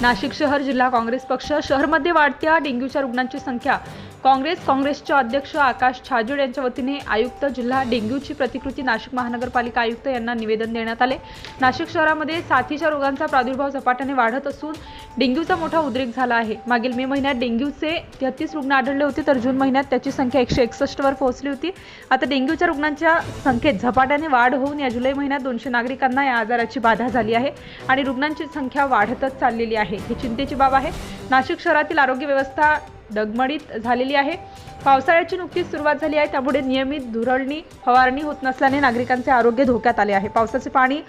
नाशिक शहर जिल्हा काँग्रेस पक्ष. शहरमध्ये वाढत्या डेंग्यूच्या रुग्णांची संख्या काँग्रेस काँग्रेसचे अध्यक्ष आकाश छाजूड यांच्या वतीने आयुक्त जिल्हा डेंग्यूची प्रतिकृती नाशिक महानगरपालिका आयुक्त यांना निवेदन देण्यात आले. नाशिक शहरामध्ये साथीच्या रोगांचा प्रादुर्भाव झपाट्याने वाढत असून डेंग्यूचा मोठा उद्रेक झाला आहे. मागील मे महिन्यात डेंग्यूचे तेहतीस रुग्ण आढळले होते तर जून महिन्यात त्याची संख्या एकशे एकसष्टवर पोहोचली होती. आता डेंग्यूच्या रुग्णांच्या संख्येत झपाट्याने वाढ होऊन या जुलै महिन्यात दोनशे नागरिकांना या आजाराची बाधा झाली आहे आणि रुग्णांची संख्या वाढतच चाललेली आहे. ही चिंतेची बाब आहे. नाशिक शहरातील आरोग्य व्यवस्था डगमडीत झालेली आहे. पावसाळ्याची नुकतीच सुरुवात झाली आहे. त्यामुळे नियमित धुरळणी फवारणी होत नसल्याने नागरिकांचे आरोग्य धोक्यात आले आहे. पावसाचे पाणी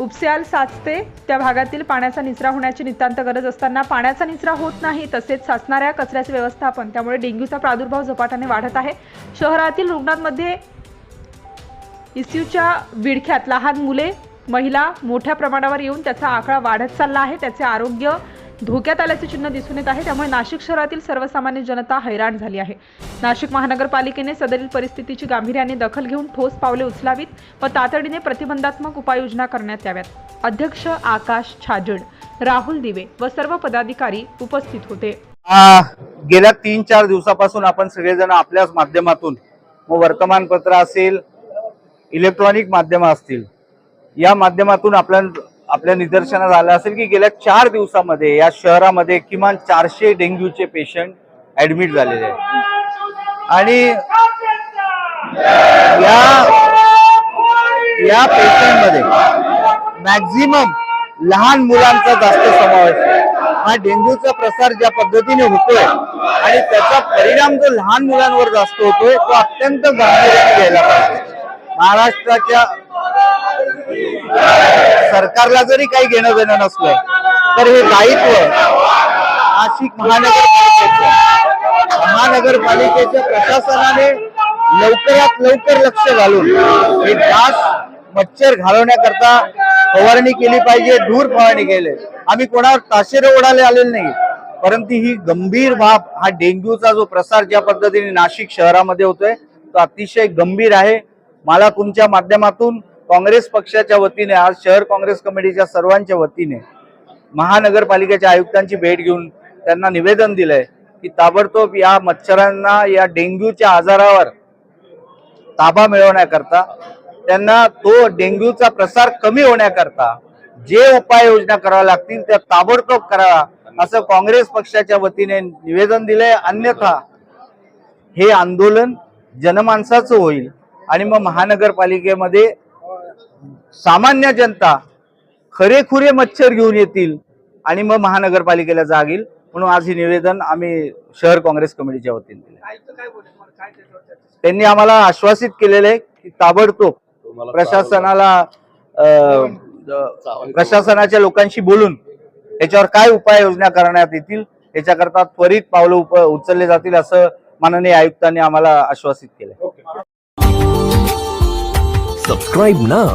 उपस्याल साचते. त्या भागातील पाण्याचा निचरा होण्याची नितांत गरज असताना पाण्याचा निचरा होत नाही तसेच साचणाऱ्या कचऱ्याचे व्यवस्थापन त्यामुळे डेंग्यूचा प्रादुर्भाव झपाट्याने वाढत आहे. शहरातील रुग्णांमध्ये इस्यूच्या विडख्यात लहान मुले महिला मोठ्या प्रमाणावर येऊन त्याचा आकडा वाढत चालला आहे. त्याचे आरोग्य धोक्यात आल्याचे चिन्ह दिसून येत आहे त्यामुळे नाशिक शहरातील सर्वसामान्य जनता हैराण झाली आहे. नाशिक महानगरपालिकेने सदरील परिस्थितीची गांभीर्याने दखल घेऊन ठोस पावले उचलावीत व तातडीने प्रतिबंधात्मक उपाययोजना करण्यात याव्यात. अध्यक्ष आकाश छाजड राहुल दिवे व सर्व पदाधिकारी उपस्थित होते. गेल्या तीन चार दिवसापासून आपण सगळेजण आपल्याच माध्यमातून मग वर्तमानपत्र असेल इलेक्ट्रॉनिक माध्यम असतील या माध्यमातून आपल्या आपल्या निदर्शनास आलं असेल की गेल्या चार दिवसामध्ये या शहरामध्ये किमान चारशे डेंग्यूचे पेशंट ऍडमिट झालेले आहेत. आणि या या पेशंटमध्ये मॅक्झिमम लहान मुलांचा जास्त समावेश आहे. हा डेंग्यूचा प्रसार ज्या पद्धतीने होतोय आणि त्याचा परिणाम जो लहान मुलांवर जास्त होतोय तो अत्यंत गांभीर्याने घ्यायला पाहिजे. महाराष्ट्राच्या सरकारला जरी काही घेणं देणं नसलं तर हे दायित्व नाशिक महानगरपालिकेचं. महानगरपालिकेच्या प्रशासनाने लवकरात लवकर लक्ष घालून हे डास मच्छर घालवण्याकरता फवारणी केली पाहिजे धूर फवारणी केले. आम्ही कोणावर ताशेरे ओढाले आलेले नाही. परंतु ही गंभीर बाब हा डेंग्यूचा जो प्रसार ज्या पद्धतीने नाशिक शहरामध्ये होतोय तो अतिशय गंभीर आहे. मला तुमच्या माध्यमातून काँग्रेस पक्षाच्या वतीने आज शहर काँग्रेस कमिटीच्या सर्वांच्या वतीने महानगरपालिकेच्या आयुक्तांची भेट घेऊन त्यांना निवेदन दिलंय की ताबडतोब या मच्छरांना या डेंग्यूच्या आजारावर ताबा मिळवण्याकरता त्यांना तो डेंग्यूचा प्रसार कमी होण्याकरता जे उपाययोजना कराव्या लागतील त्या ताबडतोब करावा असं काँग्रेस पक्षाच्या वतीने निवेदन दिलंय. अन्यथा हे आंदोलन जनमानसाचं होईल आणि मग महानगरपालिकेमध्ये सामान्य जनता खरेखुरे मच्छर घेऊन येतील आणि मग महानगरपालिकेला जाग येईल म्हणून आज हे निवेदन आम्ही शहर काँग्रेस कमिटीच्या वतीने दिले. त्यांनी आम्हाला आश्वासित केलेलं आहे की ताबडतोब प्रशासनाला प्रशासनाच्या लोकांशी बोलून याच्यावर काय उपाययोजना करण्यात येतील याच्याकरता त्वरित पावलं उप उचलले जातील असं माननीय आयुक्तांनी आम्हाला आश्वासित केलं Subscribe now